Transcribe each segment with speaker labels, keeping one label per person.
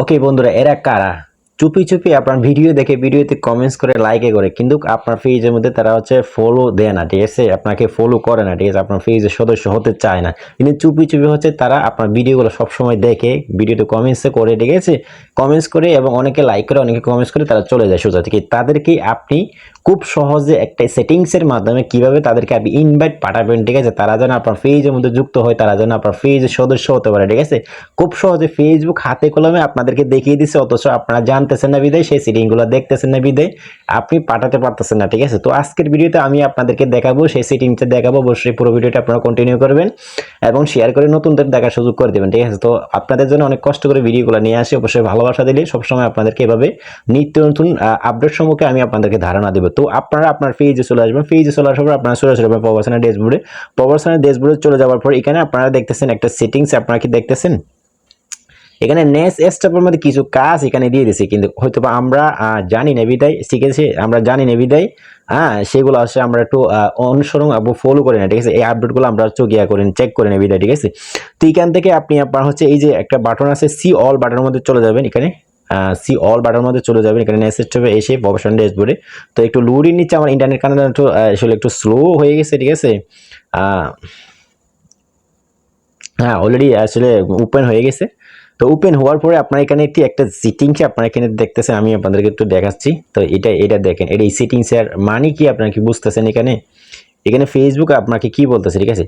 Speaker 1: ওকে বন্ধুরা, এরা কারা? চুপি চুপি আপনার ভিডিও দেখে ভিডিওতে কমেন্টস করে লাইকে করে। কিন্তু আপনার পেজের মধ্যে তারা হচ্ছে ফলো দেয় না, ঠিক আছে? আপনাকে ফলো করে না, ঠিক আছে? আপনার পেজের সদস্য হতে চায় না। কিন্তু চুপি চুপি হচ্ছে তারা আপনার ভিডিওগুলো সবসময় দেখে ভিডিওতে কমেন্টসে করে, ঠিক আছে? কমেন্টস করে এবং অনেকে লাইক করে, অনেকে কমেন্টস করে তারা চলে যায় সোজা থেকে। তাদেরকে আপনি খুব সহজে একটা সেটিংসের মাধ্যমে কীভাবে তাদেরকে আপনি ইনভাইট পাঠাবেন, ঠিক আছে? তারা যেন আপনার পেজের মধ্যে যুক্ত হয়, তারা যেন আপনার পেজের সদস্য হতে পারে, ঠিক আছে? খুব সহজে ফেসবুক হাতে কলমে আপনাদেরকে দেখিয়ে দিচ্ছে অথচ আপনারা জানতেছেন না বিদায়, সেই সেটিংগুলো দেখতেছেন না বিদায়, আপনি পাঠাতে পারতেছেন না, ঠিক আছে? তো আজকের ভিডিওতে আমি আপনাদেরকে দেখাবো, সেই সেটিংসটা দেখাবো, অবশ্যই পুরো ভিডিওটা আপনারা কন্টিনিউ করবেন এবং শেয়ার করে নতুনদের দেখার সুযোগ করে দেবেন, ঠিক আছে? তো আপনাদের জন্য অনেক কষ্ট করে ভিডিওগুলো নিয়ে আসি, অবশ্যই ভালোবাসা দিলে সবসময় আপনাদেরকে এভাবে নিত্য নতুন আপডেট সম্পর্কে আমি আপনাদেরকে ধারণা দেবো। তো আপনারা আপনার পেজে চলে আসবেন। পেজে চলে আসার পর আপনারা চলে আসবেন প্রবাসনের ড্যাশবোর্ডে প্রবাসনের ড্যাশবোর্ডে চলে যাওয়ার পর এখানে আপনারা দেখতেছেন একটা সেটিংস আপনারা কি দেখতেছেন? এখানে নেস স্টেপের মধ্যে কিছু কাজ এখানে দিয়ে দিছে। কিন্তু হয়তো বা আমরা জানি না বিদায় শিখেছি আমরা জানি না বিদায়। হ্যাঁ সেগুলো আসলে আমরা একটু অনুসরণ ফলো করি না, ঠিক আছে? এই আপডেটগুলো আমরা চোখ ইয়া করি চেক করে নেই বিদায়, ঠিক আছে? তো এখান থেকে আপনি আপনার হচ্ছে এই যে একটা বাটন আছে সি অল বাটনের মধ্যে চলে যাবেন এখানে। সি অল বাটার মধ্যে চলে যাবেন। এখানে নেস স্টেপে এসে প্রফেশন ড্যাশবোর্ডে তো একটু লোডিং নিচ্ছে, আমার ইন্টারনেট কানেকশন একটু আসলে একটু স্লো হয়ে গেছে, ঠিক আছে? হ্যাঁ অলরেডি আসলে ওপেন হয়ে গেছে। তো ওপেন হওয়ার পরে আপনার এখানে একটি, একটা সেটিংসে আপনারা এখানে দেখতেছেন, আমি আপনাদেরকে একটু দেখাচ্ছি। তো এটা এটা দেখেন, এটা এই সেটিংসের মানে কি আপনারা কি বুঝতেছেন এখানে? এখানে ফেসবুক আপনাকে কি বলতেছে, ঠিক আছে?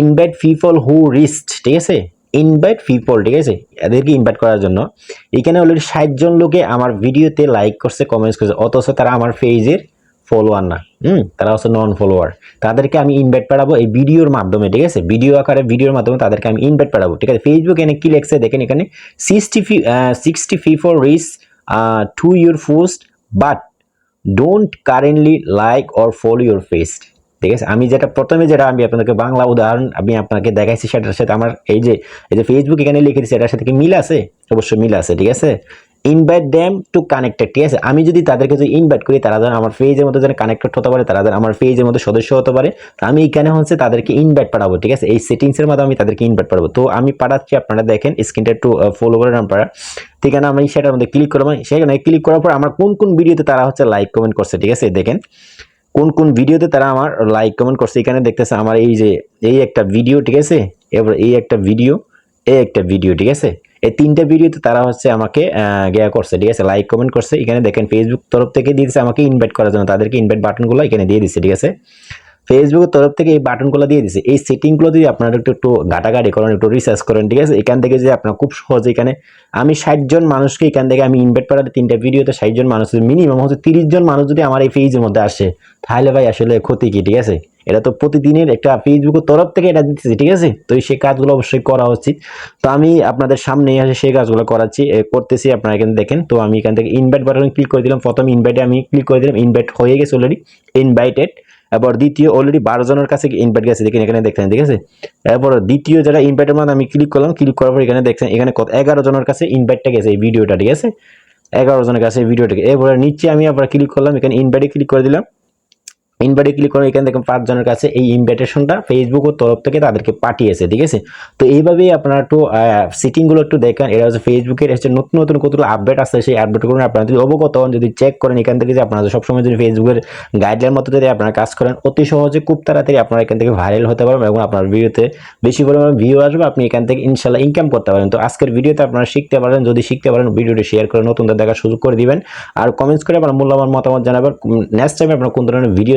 Speaker 1: ইনভাইট পিপল হু রিস্ট ঠিক আছে? ইনভাইট পিপল ঠিক আছে? এদেরকে ইনভাইট করার জন্য। এখানে অলরেডি ষাট জন লোকে আমার ভিডিওতে লাইক করছে কমেন্টস করছে, অথচ তারা আমার পেজের ফলোয়ার না। হুম? তারা হচ্ছে নন ফলোয়ার তাদেরকে আমি ইনভাইট পাঠাবো এই ভিডিওর মাধ্যমে, ঠিক আছে? ভিডিও আকারে ভিডিওর মাধ্যমে তাদেরকে আমি ইনভাইট পাঠাবো, ঠিক আছে? ফেসবুক এনে কি লেখছে? দেখেন এখানে sixty five sixty five for reach to your post but don't currently like or follow your face ঠিক আছে? আমি যেটা প্রথমে যেটা আমি আপনাদেরকে বাংলা উদাহরণ আমি আপনাকে দেখাইছি, সেটার সাথে আমার এই যে এই যে ফেসবুক এখানে লিখে দিচ্ছি এটার সাথে কি মিল আছে? অবশ্যই মিল আছে, ঠিক আছে? ইনভাইট ড্যাম টু কানেক্টেড ঠিক আছে? আমি যদি তাদেরকে যদি ইনভাইট করি, তারা যেন আমার পেজের মধ্যে যেন কানেক্টেড হতে পারে, তারা যেন আমার পেজের মধ্যে সদস্য হতে পারে, তো আমি এখানে হচ্ছে তাদেরকে ইনভাইট পাঠাবো, ঠিক আছে? এই সেটিংসের মাধ্যমে আমি তাদেরকে ইনভাইট পাঠাবো। তো আমি পাঠাচ্ছি, আপনারা দেখেন স্ক্রিনটা একটু ফলো করেন আপনারা। ঠিক আছে, আমি সেটার মধ্যে ক্লিক করব, সেখানে ক্লিক করার পর আমার কোন কোন ভিডিওতে তারা হচ্ছে লাইক কমেন্ট করছে, ঠিক আছে? দেখেন। কোন কোন ভিডিওতে তারা আমার লাইক কমেন্ট করছে? এখানে দেখতেছে আমার এই যে, এই একটা ভিডিও ঠিক আছে? এবার এই একটা ভিডিও এই একটা ভিডিও ঠিক আছে? এই তিনটা ভিডিওতে তারা হচ্ছে আমাকে গেয়া করছে, ঠিক আছে? লাইক কমেন্ট করছে। এখানে দেখেন ফেসবুক তরফ থেকে দিয়েছে আমাকে ইনভাইট করার জন্য। তাদেরকে ইনভাইট বাটনগুলো এখানে দিয়ে দিচ্ছে ঠিক আছে? ফেসবুকের তরফ থেকে এই বাটনগুলো দিয়ে দিছে। এই সেটিংগুলো যদি আপনারা একটু একটু ঘাটাঘাটি করেন, একটু রিসার্চ করেন, ঠিক আছে? এখান থেকে যে আপনার খুব সহজে এখানে, আমি ষাট জন মানুষকে এখান থেকে আমি ইনভাইট করাতে তিনটা ভিডিওতে ষাট জন মানুষ মিনিমাম হচ্ছে তিরিশ জন মানুষ যদি আমার এই পেজের মধ্যে আসে, তাহলে ভাই আসলে ক্ষতি কি, ঠিক আছে? এটা তো প্রতিদিনের একটা ফেসবুকের তরফ থেকে এটা দিতেছি, ঠিক আছে? তো সেই কাজগুলো অবশ্যই করা উচিত। তো আমি আপনাদের সামনে এসে সেই কাজগুলো করাচ্ছি করতেছি, আপনারা এখানে দেখেন। তো আমি এখান থেকে ইনভাইট বাটনে ক্লিক করে দিলাম। প্রথম ইনভাইটে আমি ক্লিক করে দিলাম ইনভাইট হয়ে গেছে অলরেডি ইনভাইটেড এবার দ্বিতীয় অলরেডি বারো জনের কাছে ইনভাইট গেছে, দেখেন এখানে দেখছেন ঠিক আছে? এরপর দ্বিতীয় যারা ইনভাইটের মধ্যে আমি ক্লিক করলাম ক্লিক করার পর এখানে দেখছেন, এখানে কত, এগারো জনের কাছে ইনভাইটটা গেছে এই ভিডিওটা ঠিক আছে? এগারো জনের কাছে ভিডিওটাকে এরপরে নিচে আমি আবার ক্লিক করলাম, এখানে ইনভাইটে ক্লিক করে দিলাম। ইনভাইটে ক্লিক করে এখানে দেখেন পাঁচজনের কাছে এই ইনভাইটেশনটা ফেসবুকের তরফ থেকে তাদেরকে পাঠিয়েছে, ঠিক আছে? তো এইভাবেই আপনারা একটু সেটিংগুলো একটু দেখেন। এটা হচ্ছে ফেসবুকের হচ্ছে নতুন নতুন কতগুলো আপডেট আছে সেই আপডেটগুলো আপনারা যদি অবগত হন, যদি চেক করেন এখান থেকে যে আপনারা সবসময় যদি ফেসবুকের গাইডলাইন মতো যদি আপনারা কাজ করেন, অতি সহজে খুব তাড়াতাড়ি আপনারা এখান থেকে ভাইরাল হতে পারবেন এবং আপনার ভিডিওতে বেশি পরিমাণে ভিউ আসবে, আপনি এখান থেকে ইনশাল্লাহ ইনকাম করতে পারেন। তো আজকের ভিডিওতে আপনারা শিখতে পারেন, যদি শিখতে পারেন, ভিডিওটি শেয়ার করে নতুনদের দেখার সুযোগ করে দিবেন। আর কমেন্টস করে আপনার মূল্যবান মতামত জানাবেন। নেক্সট টাইম আপনারা কোন ধরনের ভিডিও